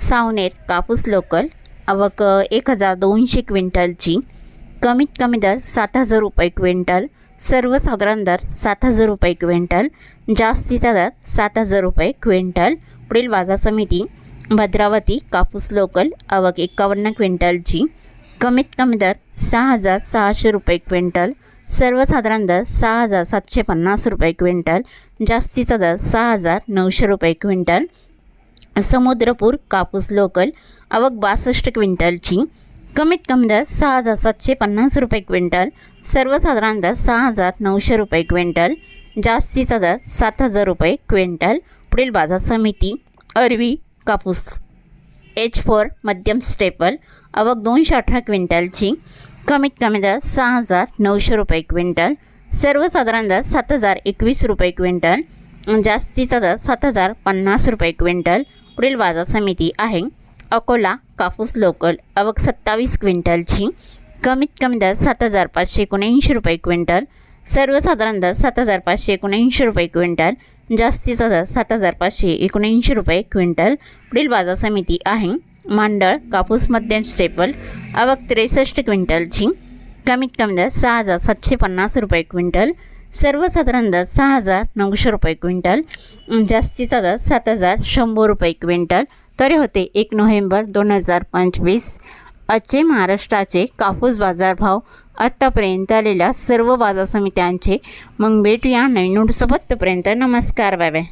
सावनेर कापूस लोकल. आवक एक हजार दोनशे क्विंटलची कमीत कमी दर सात हजार रुपये क्विंटल. सर्वसाधारण दर सात हजार रुपये क्विंटल. जास्तीचा दर सात हजार रुपये क्विंटल. पुढील बाजार समिती भद्रावती कापूस लोकल. आवक एकावन्न क्विंटलची कमीत कमी दर सहा हजार सहाशे रुपये क्विंटल. सर्वसाधारण दर सहा हजार सातशे पन्नास रुपये क्विंटल. जास्तीचा दर सहा हजार नऊशे रुपये क्विंटल. समुद्रपूर कापूस लोकल आवक बासष्ट क्विंटलची. कमीत कमी दर सहा हजार सातशे पन्नास रुपये क्विंटल सर्वसाधारण दर सहा हजार नऊशे रुपये क्विंटल जास्तीचा दर सात हजार रुपये क्विंटल. पुढील बाजार समिती अरवी कापूस. एच फोर मध्यम स्टेपल आवक दोनशे अठरा क्विंटलची. कमीत कमी दर सहा हजार नऊशे रुपये क्विंटल सर्वसाधारण दर सात हजार एकवीस रुपये क्विंटल. जास्तीचा दर सात हजार पन्नास रुपये क्विंटल पुढील बाजार समिती आहे. अकोला कापूस लोकल अवक सत्तावीस क्विंटलची. कमीत कमी दर सात हजार पाचशे एकोणऐंशी रुपये क्विंटल. सर्वसाधारण दर सात हजार पाचशे एकोणऐंशी रुपये क्विंटल. जास्तीचा दर सात हजार पाचशे एकोणऐंशी रुपये क्विंटल. पुढील बाजार समिती आहे. मांडळ कापूस मध्यम स्टेपल अवक त्रेसष्ट क्विंटलची. कमीत कमी दर सहा हजार सातशे पन्नास रुपये क्विंटल. सर्वसाधारण दर सहा हजार नऊशे रुपये क्विंटल जास्तीचा दर सात हजार शंभर रुपये क्विंटल. तरी होते एक नोव्हेंबर दोन हजार पंचवीस. आजचे महाराष्ट्राचे कापूस बाजारभाव आत्तापर्यंत आलेल्या सर्व बाजार समित्यांचे मग भेटूया नवीन नोटसोबत तोपर्यंत नमस्कार बाय बाय